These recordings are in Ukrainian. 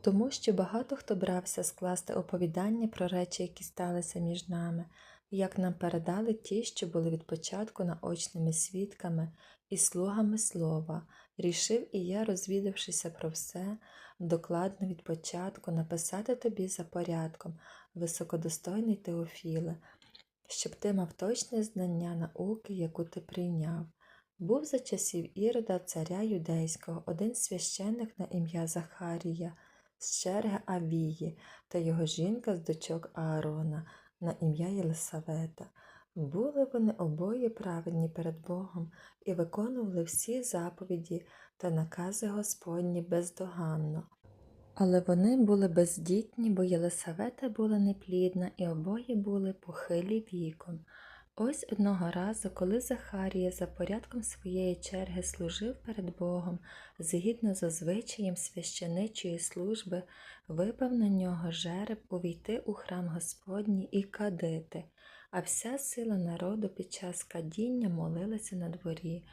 Тому що багато хто брався скласти оповідання про речі, які сталися між нами, як нам передали ті, що були від початку наочними свідками і слугами слова, рішив і я, розвідавшися про все, докладно від початку написати тобі за порядком, високодостойний Теофіле, щоб ти мав точне знання науки, яку ти прийняв. Був за часів Ірода царя юдейського один священник на ім'я Захарія з черги Авії та його жінка з дочок Аарона на ім'я Єлисавета. Були вони обоє праведні перед Богом і виконували всі заповіді та накази Господні бездоганно. Але вони були бездітні, бо Єлисавета була неплідна, і обоє були похилі віком. Ось одного разу, коли Захарія за порядком своєї черги служив перед Богом, згідно за звичаєм священичої служби, випав на нього жереб увійти у храм Господній і кадити, а вся сила народу під час кадіння молилася на дворі.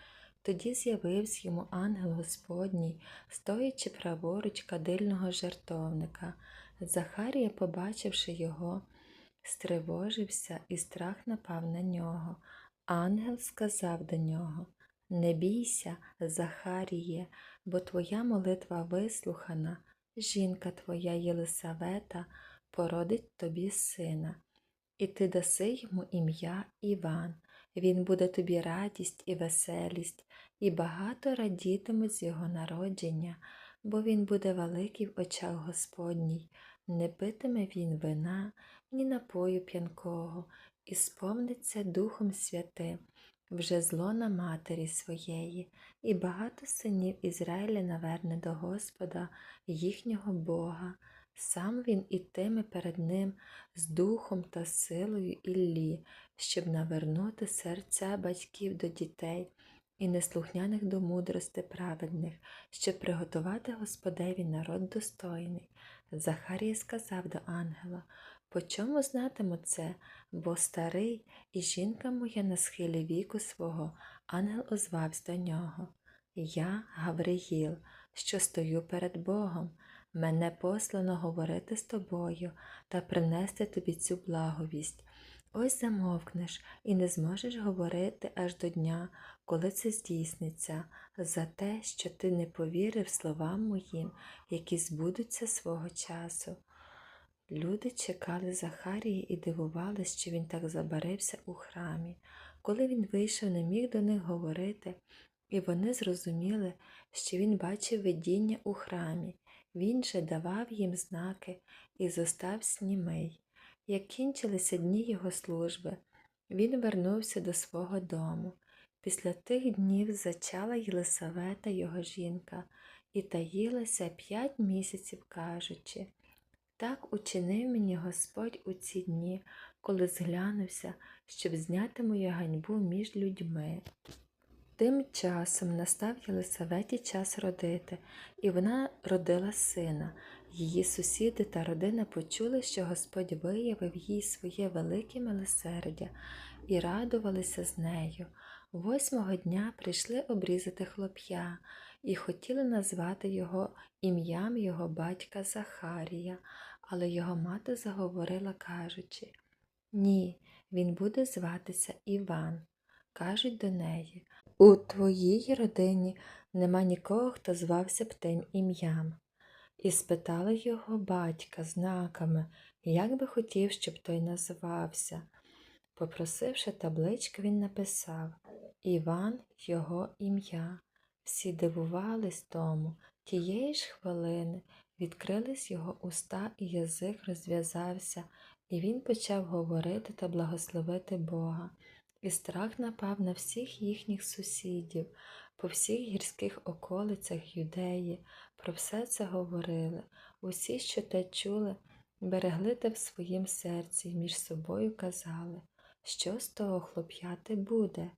Тоді з'явився йому ангел Господній, стоячи праворуч кадильного жертовника. Захарія, побачивши його, стривожився, і страх напав на нього. Ангел сказав до нього Не бійся, Захаріє, бо твоя молитва вислухана, жінка твоя Єлисавета породить тобі сина, і ти даси йому ім'я Іван. Він буде тобі радість і веселість, і багато радітимуть з його народження, бо він буде великий в очах Господній, не питиме він вина, ні напою п'янкого, і сповниться Духом Святим, вже зло на матері своєї, і багато синів Ізраїля наверне до Господа, їхнього Бога. Сам він ітиме перед ним з духом та силою Іллі, щоб навернути серця батьків до дітей і неслухняних до мудрости праведних, щоб приготувати Господеві народ достойний. Захарія сказав до ангела, по чому знатиму це, бо старий і жінка моя на схилі віку свого, ангел озвався до нього. Я, Гавриїл, що стою перед Богом, мене послано говорити з тобою та принести тобі цю благовість. Ось замовкнеш і не зможеш говорити аж до дня, коли це здійсниться, за те, що ти не повірив словам моїм, які збудуться свого часу. Люди чекали Захарії і дивувались, що він так забарився у храмі. Коли він вийшов, не міг до них говорити, і вони зрозуміли, що він бачив видіння у храмі. Він же давав їм знаки і зостався німий. Як кінчилися дні його служби, він вернувся до свого дому. Після тих днів зачала Єлисавета його жінка і таїлася п'ять місяців, кажучи так учинив мені Господь у ці дні, коли зглянувся, щоб зняти мою ганьбу між людьми. Тим часом настав Єлисаветі час родити, і вона родила сина. Її сусіди та родина почули, що Господь виявив їй своє велике милосердя і радувалися з нею. Восьмого дня прийшли обрізати хлоп'я і хотіли назвати його ім'ям його батька Захарія, але його мати заговорила, кажучи Ні, він буде зватися Іван. Кажуть до неї У твоїй родині нема нікого, хто звався б тим ім'ям. І спитали його батька знаками, як би хотів, щоб той називався. Попросивши табличку, він написав Іван його ім'я. Всі дивувались тому, тієї ж хвилини відкрились його уста, і язик розв'язався, і він почав говорити та благословити Бога. І страх напав на всіх їхніх сусідів, по всіх гірських околицях юдеї, про все це говорили. Усі, що те чули, берегли те в своїм серці і між собою казали, що з того хлоп'яти буде.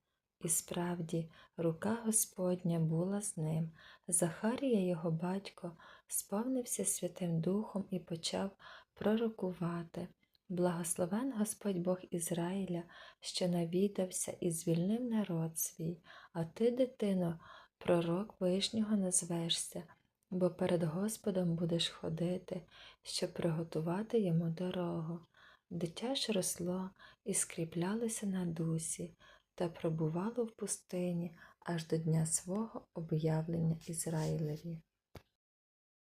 І справді, рука Господня була з ним. Захарія, його батько, сповнився Святим Духом і почав пророкувати. Благословен Господь Бог Ізраїля, що навідався і звільнив народ свій, а ти, дитино, пророк вишнього назвешся, бо перед Господом будеш ходити, щоб приготувати йому дорогу. Дитя ж росло і скріплялося на дусі та пробувало в пустині аж до дня свого об'явлення Ізраїлеві.